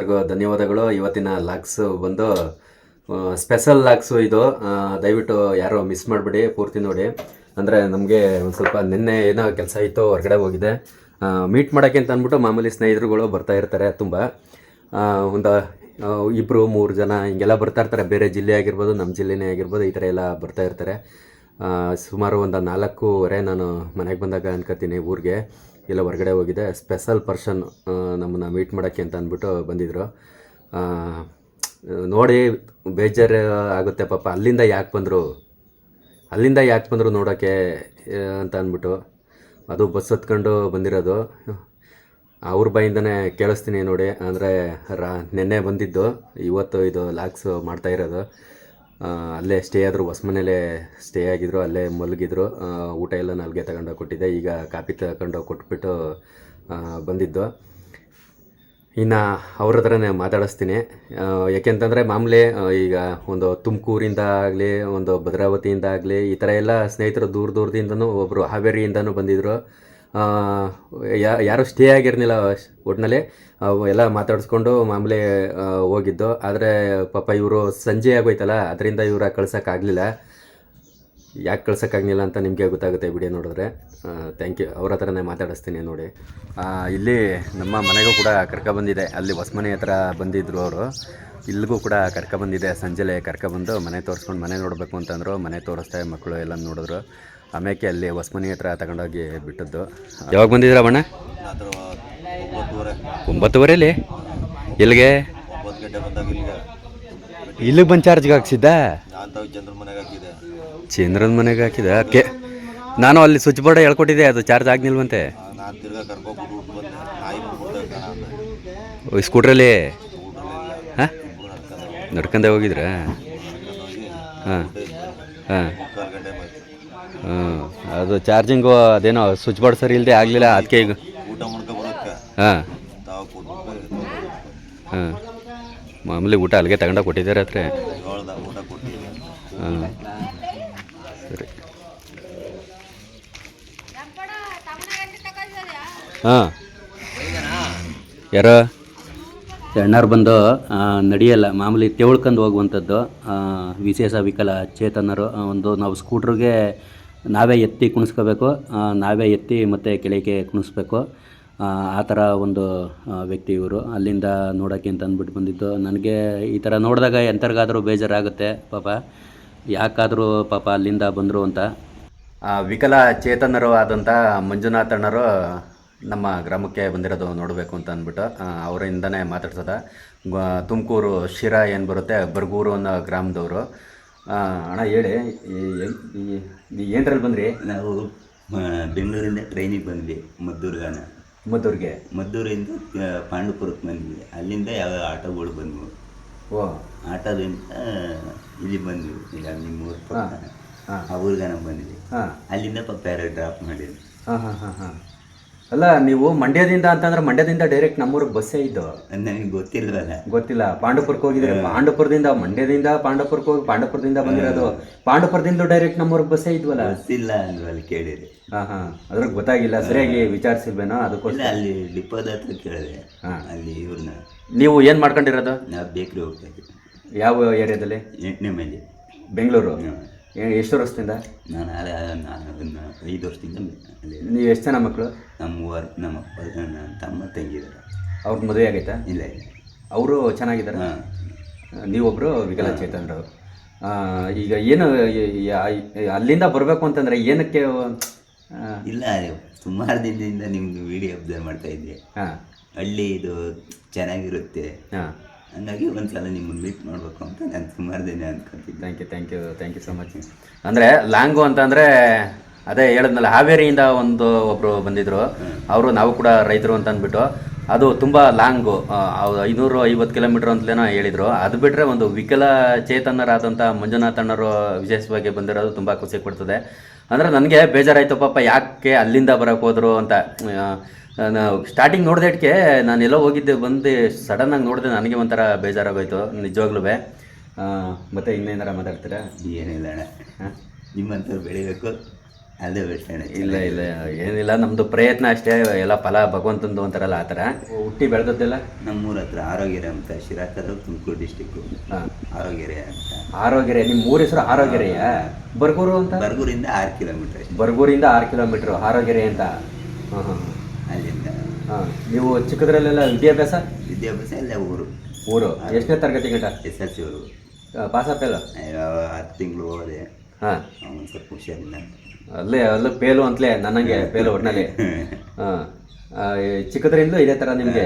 ಎಲ್ಲರಿಗೂ ಧನ್ಯವಾದಗಳು. ಇವತ್ತಿನ ಲಾಕ್ಸ್ ಬಂದು ಸ್ಪೆಷಲ್ ಲಾಕ್ಸು ಇದು. ದಯವಿಟ್ಟು ಯಾರು ಮಿಸ್ ಮಾಡಿಬಿಡಿ, ಪೂರ್ತಿ ನೋಡಿ. ಅಂದರೆ ನಮಗೆ ಒಂದು ಸ್ವಲ್ಪ ನಿನ್ನೆ ಏನೋ ಕೆಲಸ ಇತ್ತು, ಹೊರಗಡೆ ಹೋಗಿದೆ ಮೀಟ್ ಮಾಡೋಕ್ಕೆ ಅಂತ ಅಂದ್ಬಿಟ್ಟು ಮಾಮೂಲಿ ಸ್ನೇಹಿತರುಗಳು ಬರ್ತಾ ಇರ್ತಾರೆ ತುಂಬ. ಒಂದು ಇಬ್ಬರು ಮೂರು ಜನ ಹಿಂಗೆಲ್ಲ ಬರ್ತಾ ಇರ್ತಾರೆ. ಬೇರೆ ಜಿಲ್ಲೆ ಆಗಿರ್ಬೋದು ನಮ್ಮ ಜಿಲ್ಲೆನೇ ಆಗಿರ್ಬೋದು, ಈ ಥರ ಎಲ್ಲ ಬರ್ತಾ ಇರ್ತಾರೆ. ಸುಮಾರು ಒಂದು ನಾಲ್ಕೂವರೆ ನಾನು ಮನೆಗೆ ಬಂದಾಗ ಅನ್ಕೋತೀನಿ ಊರಿಗೆ. ಎಲ್ಲ ಹೊರಗಡೆ ಹೋಗಿದೆ. ಸ್ಪೆಷಲ್ ಪರ್ಸನ್ ನಮ್ಮನ್ನು ಮೀಟ್ ಮಾಡೋಕ್ಕೆ ಅಂತ ಅಂದ್ಬಿಟ್ಟು ಬಂದಿದ್ದರು ನೋಡಿ ಬೇಜಾರು ಆಗುತ್ತೆ ಪಾಪ. ಅಲ್ಲಿಂದ ಯಾಕೆ ಬಂದರು? ಅಲ್ಲಿಂದ ಯಾಕೆ ಬಂದರು ನೋಡೋಕ್ಕೆ ಅಂತ ಅಂದ್ಬಿಟ್ಟು. ಅದು ಬಸ್ ಹತ್ಕೊಂಡು ಬಂದಿರೋದು. ಅವ್ರ ಬಾಯಿಂದನೇ ಕೇಳಿಸ್ತೀನಿ ನೋಡಿ. ಅಂದರೆ ರಾ ನಿನ್ನೆ ಬಂದಿದ್ದು. ಇವತ್ತು ಇದು ಲಾಕ್ಸ್ ಮಾಡ್ತಾ ಇರೋದು. ಆ, ಅಲ್ಲೇ ಸ್ಟೇ ಆದರು ಮನೇಲೇ ಸ್ಟೇ ಆಗಿದ್ರು, ಅಲ್ಲೇ ಮಲಗಿದ್ರು. ಊಟ ಎಲ್ಲ ನಾಲ್ಗೆ ತಗೊಂಡೋಗಿ ಕೊಟ್ಟಿದ್ದೆ. ಈಗ ಕಾಪಿ ತಗೊಂಡೋಗಿ ಕೊಟ್ಬಿಟ್ಟು ಬಂದಿದ್ದು. ಇನ್ನು ಅವ್ರ ಹತ್ರನೇ ಮಾತಾಡಿಸ್ತೀನಿ. ಯಾಕೆಂತಂದರೆ ಮಾಮೂಲಿ ಈಗ ಒಂದು ತುಮಕೂರಿಂದ ಆಗಲಿ ಒಂದು ಭದ್ರಾವತಿಯಿಂದ ಆಗಲಿ ಈ ಥರ ಎಲ್ಲ ಸ್ನೇಹಿತರು ದೂರ ದೂರದಿಂದನೂ ಒಬ್ಬರು ಹಾವೇರಿಯಿಂದನೂ ಬಂದಿದ್ದರು ಯಾರು ಸ್ಟೇ ಆಗಿರಲಿಲ್ಲ ಒಟ್ಟಿನಲ್ಲಿ ಎಲ್ಲ ಮಾತಾಡಿಸ್ಕೊಂಡು ಮಾಮೂಲಿ ಹೋಗಿದ್ದು. ಆದರೆ ಪಾಪ ಇವರು ಸಂಜೆ ಆಗೋಯ್ತಲ್ಲ, ಅದರಿಂದ ಇವರ ಕಳ್ಸೋಕ್ಕಾಗಲಿಲ್ಲ. ಯಾಕೆ ಕಳ್ಸೋಕ್ಕಾಗಲಿಲ್ಲ ಅಂತ ನಿಮಗೆ ಗೊತ್ತಾಗುತ್ತೆ ವಿಡಿಯೋ ನೋಡಿದ್ರೆ. ಥ್ಯಾಂಕ್ ಯು ಅವ್ರ ಹತ್ರನೇ ಮಾತಾಡಿಸ್ತೀನಿ ನೋಡಿ. ಇಲ್ಲಿ ನಮ್ಮ ಮನೆಗೂ ಕೂಡ ಕರ್ಕೊಬಂದಿದೆ ಅಲ್ಲಿ ಹೊಸಮನೆ ಹತ್ರ ಬಂದಿದ್ದರು ಅವರು. ಇಲ್ಲಿಗೂ ಕೂಡ ಕರ್ಕೊಬಂದಿದೆ ಸಂಜೆಲೆ ಕರ್ಕೊಬಂದು ಮನೆ ತೋರಿಸ್ಕೊಂಡು ಮನೆ ನೋಡಬೇಕು ಅಂತಂದರು. ಮನೆ ತೋರಿಸ್ತಾ ಮಕ್ಕಳು ಎಲ್ಲ ನೋಡಿದ್ರು. ಆಮೇಲೆ ಅಲ್ಲಿ ಹೊಸ್ಮನೆ ಹತ್ರ ತಗೊಂಡೋಗಿ ಬಿಟ್ಟದ್ದು. ಯಾವಾಗ ಬಂದಿದ್ದೀರಾ ಬಣ್ಣ ಅದ್ರ ಒಂಬತ್ತುವರೆ ಅಲ್ಲಿ ಎಲ್ಲಿಗೆ? ಇಲ್ಲಿಗೆ ಬಂದು ಚಾರ್ಜ್ಗೆ ಹಾಕ್ಸಿದ್ದ? ಚಂದ್ರನ ಮನೆಗೆ ಹಾಕಿದ ಕೆ, ನಾನು ಅಲ್ಲಿ ಸ್ವಿಚ್ ಬೋರ್ಡ್ ಹೇಳ್ಕೊಟ್ಟಿದ್ದೆ, ಅದು ಚಾರ್ಜ್ ಆಗ್ನಿಲ್ವಂತೆ ಸ್ಕೂಟ್ರಲ್ಲಿ ಹಾಂ? ನಡ್ಕೊಂಡು ಹೋಗಿದ್ರಾ? ಹೋಗಿ ಹಾಂ ಹಾಂ. ಹಾಂ ಅದು ಚಾರ್ಜಿಂಗು ಅದೇನೋ ಸ್ವಿಚ್ ಬೋರ್ಡ್ ಸರಿ ಇಲ್ಲದೆ ಆಗಲಿಲ್ಲ ಅದಕ್ಕೆ ಈಗ ಊಟ ಹಾಂ. ಹಾಂ. ಮಾಮೂಲಿ ಊಟ ಅಲ್ಲಿಗೆ ತಗೊಂಡೋಗಿ ಕೊಟ್ಟಿದ್ದಾರೆ ಹತ್ರ. ಹಾಂ. ಸರಿ. ಹಾಂ. ಯಾರೋ? ಅಣ್ಣಾರು ಬಂದು ನಡೆಯಲ್ಲ ಮಾಮೂಲಿ ತೆವಳ್ಕೊಂಡು ಹೋಗುವಂಥದ್ದು ವಿಶೇಷ ವಿಕಲ ಚೇತನರು ಒಂದು ನಾವು ಸ್ಕೂಟ್ರಿಗೆ ನಾವೇ ಎತ್ತಿ ಕುಣಿಸ್ಕೋಬೇಕು ನಾವೇ ಎತ್ತಿ ಮತ್ತು ಕೆಳಗೆ ಕುಣಿಸ್ಬೇಕು. ಆ, ಥರ ಒಂದು ವ್ಯಕ್ತಿ ಇವರು. ಅಲ್ಲಿಂದ ನೋಡೋಕ್ಕೆ ಅಂತ ಅಂದ್ಬಿಟ್ಟು ಬಂದಿದ್ದು. ನನಗೆ ಈ ಥರ ನೋಡಿದಾಗ ಎಂಥರ್ಗಾದರೂ ಬೇಜಾರಾಗುತ್ತೆ ಪಾಪ. ಯಾಕಾದರೂ ಪಾಪ ಅಲ್ಲಿಂದ ಬಂದರು ಅಂತ. ವಿಕಲ ಚೇತನರು ಆದಂಥ ಮಂಜುನಾಥ್ ಅಣ್ಣರು ನಮ್ಮ ಗ್ರಾಮಕ್ಕೆ ಬಂದಿರೋದು ನೋಡಬೇಕು ಅಂತ ಅಂದ್ಬಿಟ್ಟು ಅವರಿಂದನೇ ಮಾತಾಡ್ಸೋದ. ತುಮಕೂರು ಶಿರಾ ಏನು ಬರುತ್ತೆ? ಬರ್ಗೂರು ಅನ್ನೋ ಗ್ರಾಮದವರು. ಅಣ್ಣ ಹೇಳಿ ಏನರಲ್ಲಿ ಬಂದ್ರಿ? ನಾವು ಬೆಂಗಳೂರಿಂದ ಟ್ರೈನಿಗೆ ಬಂದ್ವಿ ಮದ್ದೂರ್ಗಾನ. ಮದ್ದೂರಿಗೆ? ಮದ್ದೂರಿಂದ ಪಾಂಡುಪುರಕ್ಕೆ ಬಂದ್ವಿ. ಅಲ್ಲಿಂದ ಯಾವ ಆಟೋಗಳು ಬಂದ್ವು. ಓ. ಆಟೋದಿಂದ ಇಲ್ಲಿ ಬಂದ್ವಿ. ಈಗ ನಿಮ್ಮೂರ ಊರು ಹಾಂ. ಆ ಊರ್ಗಾನ ಬಂದ್ವಿ. ಹಾಂ. ಅಲ್ಲಿಂದ ಪಾಪ ಯಾರೋ ಡ್ರಾಪ್ ಮಾಡಿದ್ವಿ. ಹಾಂ ಹಾಂ ಹಾಂ ಹಾಂ. ಅಲ್ಲ ನೀವು ಮಂಡ್ಯದಿಂದ ಅಂತಂದ್ರೆ ಮಂಡ್ಯದಿಂದ ಡೈರೆಕ್ಟ್ ನಮ್ಮೂರಿಗೆ ಬಸ್ಸೇ ಇದ್ದು ನನಗೆ ಗೊತ್ತಿಲ್ವಲ್ಲ ಗೊತ್ತಿಲ್ಲ. ಪಾಂಡವಪುರಕ್ಕೆ ಹೋಗಿದ್ರೆ ಪಾಂಡವಪುರದಿಂದ ಮಂಡ್ಯದಿಂದ ಪಾಂಡವಪುರಕ್ಕೆ ಹೋಗಿ ಪಾಂಡವಪುರದಿಂದ ಬಂದಿರೋದು. ಪಾಂಡವಪುರದಿಂದ ಡೈರೆಕ್ಟ್ ನಮ್ಮೂರಿಗೆ ಬಸ್ಸೇ ಇದ್ವಲ್ಲ? ಗೊತ್ತಿಲ್ಲ ಅಲ್ಲಿ ಕೇಳಿದೆ ಹಾ ಹಾ. ಅದ್ರಾಗ ಗೊತ್ತಾಗಿಲ್ಲ. ಸರಿಯಾಗಿ ವಿಚಾರಿಸಿಲ್ವೇನೋ ಅದಕ್ಕೋಸ್ಕರ. ಅಲ್ಲಿ ಡಿಪೋದ ಹತ್ರ ಕೇಳಿದೆ. ಹಾ. ಅಲ್ಲಿ ಇವ್ರನ್ನ. ನೀವು ಏನು ಮಾಡ್ಕೊಂಡಿರೋದು? ನಾವು ಬೇಕ್ರಿ ಹೋಗ್ತಾ ಇದ್ದೀವಿ. ಯಾವ ಏರಿಯಾದಲ್ಲಿ? ಎಂಟನೇ ಮೇಲೆ ಬೆಂಗಳೂರು ಎಷ್ಟು ವರ್ಷದಿಂದ? ನಾನು ಅದೇ ನಾನು ಅದನ್ನ ಐದು ವರ್ಷದಿಂದ ನೀವು ಎಷ್ಟು ಜನ ಮಕ್ಕಳು ನಮ್ಮ ಮೂವರು ನಮ್ಮ ಅಪ್ಪ ನನ್ನ ತಮ್ಮ ತಂಗಿದ್ದಾರೆ ಅವ್ರ ಮದುವೆ ಆಗೈತಾ? ಇಲ್ಲ ಇಲ್ಲ. ಅವರು ಚೆನ್ನಾಗಿದ್ದಾರೆ ಹಾಂ. ನೀವೊಬ್ಬರು ವಿಕಲಚೇತನರು ಈಗ ಏನು ಅಲ್ಲಿಂದ ಬರಬೇಕು ಅಂತಂದರೆ ಏನಕ್ಕೆ ಇಲ್ಲ ಸುಮಾರು ದಿನದಿಂದ ನಿಮ್ಮದು ವಿಡಿಯೋ ಅಬ್ಸರ್ವ್ ಮಾಡ್ತಾ ಇದ್ದೆ. ಹಾಂ. ಹಳ್ಳಿ ಇದು ಚೆನ್ನಾಗಿರುತ್ತೆ. ಹಾ. ಹಂಗಾಗಿ ಒಂದ್ಸಲ ನಿಮ್ಮನ್ನು ಮೀಟ್ ಮಾಡಬೇಕು ಅಂತ ನಾನು ಸುಮಾರು ದಿನ ಅಂದ್ಕೊತೀನಿ thank you thank you thank you so much ಅಂದರೆ ಲಾಂಗು ಅಂತಂದರೆ ಅದೇ ಹೇಳಿದ್ನಲ್ಲ ಹಾವೇರಿಯಿಂದ ಒಂದು ಒಬ್ಬರು ಬಂದಿದ್ದರು ಅವರು ನಾವು ಕೂಡ ರೈತರು ಅಂತ ಅಂದ್ಬಿಟ್ಟು ಅದು ತುಂಬ ಲಾಂಗು ಐನೂರು ಐವತ್ತು ಕಿಲೋಮೀಟ್ರ್ ಅಂತಲೇನೋ ಹೇಳಿದರು. ಅದು ಬಿಟ್ಟರೆ ಒಂದು ವಿಕಲ ಚೇತನರಾದಂಥ ಮಂಜುನಾಥ್ ಅಣ್ಣರು ವಿಶೇಷವಾಗಿ ಬಂದಿರೋದು ತುಂಬ ಖುಷಿ ಕೊಡ್ತದೆ. ಅಂದರೆ ನನಗೆ ಬೇಜಾರಾಯಿತು ಪಾಪ ಯಾಕೆ ಅಲ್ಲಿಂದ ಬರೋಕ್ಕೆ ಹೋದರು ಅಂತ ಆ, ಸ್ಟಾರ್ಟಿಂಗ್ ಸ್ಟಾರ್ಟಿಂಗ್ ಇಟ್ಕೆ ನಾನು ಎಲ್ಲೋ ಹೋಗಿದ್ದೆ ಬಂದು ಸಡನ್ನಾಗಿ ನೋಡಿದೆ ನನಗೆ ಒಂಥರ ಬೇಜಾರಾಗೋಯ್ತು ನಿಜವಾಗ್ಲೂ ಮತ್ತೆ ಇನ್ನೇನಾರ ಮಾತಾಡ್ತೀರಾ? ಏನಿಲ್ಲ ಅಣ್ಣ. ಹಾಂ ನಿಮ್ಮಂಥವ್ರು ಬೆಳಿಬೇಕು ಅದೇ ಬೆಸ್ಟ್ ಇಲ್ಲ ಇಲ್ಲ ಏನಿಲ್ಲ ನಮ್ಮದು ಪ್ರಯತ್ನ ಅಷ್ಟೇ ಎಲ್ಲ ಫಲ ಭಗವಂತಂದು ಅಂತಾರಲ್ಲ ಆ ಥರ. ಹುಟ್ಟಿ ಬೆಳೆದದ್ದೆಲ್ಲ? ನಮ್ಮೂರ ಹತ್ರ ಆರೋಗ್ಯರೆ ಅಂತ ಶಿರಾಕಲ್ಲು ತುಮಕೂರು ಡಿಸ್ಟಿಕ್ಕು ಹಾಂ. ಆರೋಗ್ಯರೆ ಅಂತ. ಆರೋಗ್ಯರೆ ನಿಮ್ಮ ಊರ ಹೆಸರು ಆರೋಗ್ಯರೆಯ ಬರ್ಗೂರು ಅಂತ? ಬರ್ಗೂರಿಂದ ಆರು ಕಿಲೋಮೀಟ್ರ್ ಬರ್ಗೂರಿಂದ ಆರು ಕಿಲೋಮೀಟ್ರು ಆರೋಗ್ಯರೆ ಅಂತ. ಹಾಂ ಹಾಂ. ಹಾಂ ನೀವು ಚಿಕ್ಕದ್ರಲ್ಲೆಲ್ಲ ವಿದ್ಯಾಭ್ಯಾಸ? ವಿದ್ಯಾಭ್ಯಾಸ ಎಲ್ಲ ಊರು. ಊರು. ಎಷ್ಟನೇ ತರಗತಿ ಗಂಟ? ಎಸ್ ಎಲ್ ಸಿ ಊರು. ಪಾಸ್ ಇಲ್ಲ? ಹತ್ತು ತಿಂಗಳು ಹೋದೆ. ಹಾಂ. ಒಂದು ಸ್ವಲ್ಪ ಹುಷಾರಿಲ್ಲ ಅಲ್ಲೇ ಅಲ್ಲೂ ಪೇಲು ಅಂತಲೇ ನನ್ನಂಗೆ ಪೇಲು ಒಟ್ಟಿನಲ್ಲಿ ಹಾಂ. ಚಿಕ್ಕದ್ರಿಂದ ಇದೇ ಥರ ನಿಮಗೆ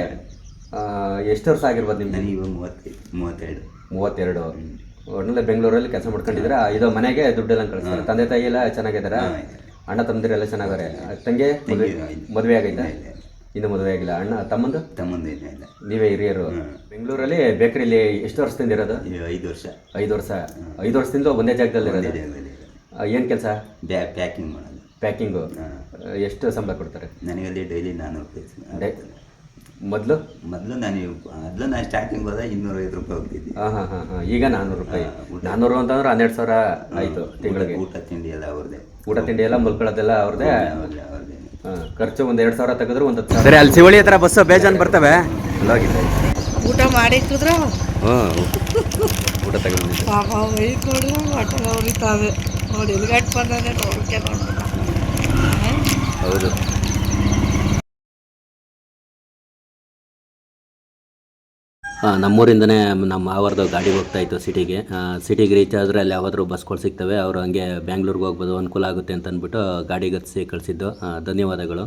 ಎಷ್ಟು ವರ್ಷ ಆಗಿರ್ಬೋದು ನಿಮ್ಮ ನನಗೆ ಇವಾಗ ಮೂವತ್ತೈದು ಮೂವತ್ತೆರಡು. ಮೂವತ್ತೆರಡು. ಒಟ್ಟಿನಲ್ಲಿ ಬೆಂಗಳೂರಲ್ಲಿ ಕೆಲಸ ಮಾಡ್ಕೊಂಡಿದ್ದೀರಾ? ಇದು ಮನೆಗೆ ದುಡ್ಡೆಲ್ಲ ಕಳಿಸ್ತಾರೆ. ತಂದೆ ತಾಯಿ ಎಲ್ಲ ಚೆನ್ನಾಗಿದ್ದಾರೆ? ಅಣ್ಣ ತಮ್ಮದಿರೆಲ್ಲ ಚೆನ್ನಾಗಿದ್ದಾರೆ? ತಂಗೆ ಮದುವೆ ಆಗೈತಾ. ಇನ್ನು ಮದುವೆ ಆಗಿಲ್ಲ. ಅಣ್ಣ ತಮ್ಮಂದು? ತಮ್ಮಂದು ಏನೂ ಇಲ್ಲ. ನೀವೇ ಹಿರಿಯರು. ಬೆಂಗಳೂರಲ್ಲಿ ಬೇಕರಿಲಿ ಎಷ್ಟು ವರ್ಷದಿಂದ ಇರೋದು? ಐದು ವರ್ಷ. ಐದು ವರ್ಷ. ಐದು ವರ್ಷದಿಂದ ಒಂದೇ ಜಾಗದಲ್ಲಿ ಇರೋದು? ಏನು ಕೆಲಸ? ಬ್ಯಾ ಪ್ಯಾಕಿಂಗ್ ಮಾಡೋದು. ಪ್ಯಾಕಿಂಗು. ಎಷ್ಟು ಸಂಬಳ ಕೊಡ್ತಾರೆ? ನನಗಲ್ಲಿ ಡೈಲಿ ನಾನ್ನೂರು ರೂಪಾಯಿ ಮೊದಲು? ಮೊದಲು ನಾನು ಮೊದಲು ನಾನು ಸ್ಟಾರ್ಟಿಂಗ್ ಹೋದಾಗ ಇನ್ನೂರೈವತ್ತು ರೂಪಾಯಿ ಹೋಗ್ತಿದ್ದೆ. ಹಾಂ ಹಾಂ ಹಾಂ ಹಾಂ. ಈಗ ನಾನ್ನೂರು ರೂಪಾಯಿ. ನಾನ್ನೂರು ಅಂತಂದ್ರೆ ಹನ್ನೆರಡು ಸಾವಿರ ಆಯಿತು ತಿಂಗಳಿಗೆ. ಊಟ ತಿಂಡಿ ಎಲ್ಲ ಅವ್ರದ್ದೇ. ಊಟ ತಿಂಡಿ ಎಲ್ಲ ಮಲ್ಕೊಳ್ಳೋದೆಲ್ಲ ಅವ್ರದ್ದೇ ಅವ್ರದ್ದೇ. ಖರ್ಚು ಒಂದು ಎರಡು ಸಾವಿರ ತೆಗೆದ್ರೆ ಒಂದು ಹತ್ತು ಸರಿ ಅಲ್ಲಿ ಸಿವಳಿ ಹತ್ರ ಬಸ್ ಬೇಜಾನ್ ಬರ್ತವೆ. ಅಲ್ಲಾಗಿದೆ ಊಟ ಮಾಡಿಕ್ಕಿದ್ರ ಹ್ಞೂ ಊಟ ತಗೊಂಡಿದ್ದೆ. ಪಾಪ ವೈಟ್ ಉರಿತಾವೆ ನೋಡಿ ಎಲ್ಗಟ್ಟು ಬಂದಾನೆ ನೋಡ್ಕೆ ನೋಡ್ಬಿಟ್ಟ ಹೌದು. ನಮ್ಮೂರಿಂದನೇ ನಮ್ಮ ಮಾವರ್ದು ಗಾಡಿ ಹೋಗ್ತಾ ಇತ್ತು ಸಿಟಿಗೆ. ಸಿಟಿಗೆ ರೀಚ್ ಆದರೆ ಅಲ್ಲಿ ಯಾವಾದರೂ ಬಸ್ಗಳು ಸಿಗ್ತವೆ. ಅವರು ಹಂಗೆ ಬ್ಯಾಂಗ್ಳೂರ್ಗೆ ಹೋಗ್ಬೋದು, ಅನುಕೂಲ ಆಗುತ್ತೆ ಅಂತ ಅಂದ್ಬಿಟ್ಟು ಗಾಡಿ ಗತಿಸಿ ಕಳಿಸಿದ್ದು. ಧನ್ಯವಾದಗಳು.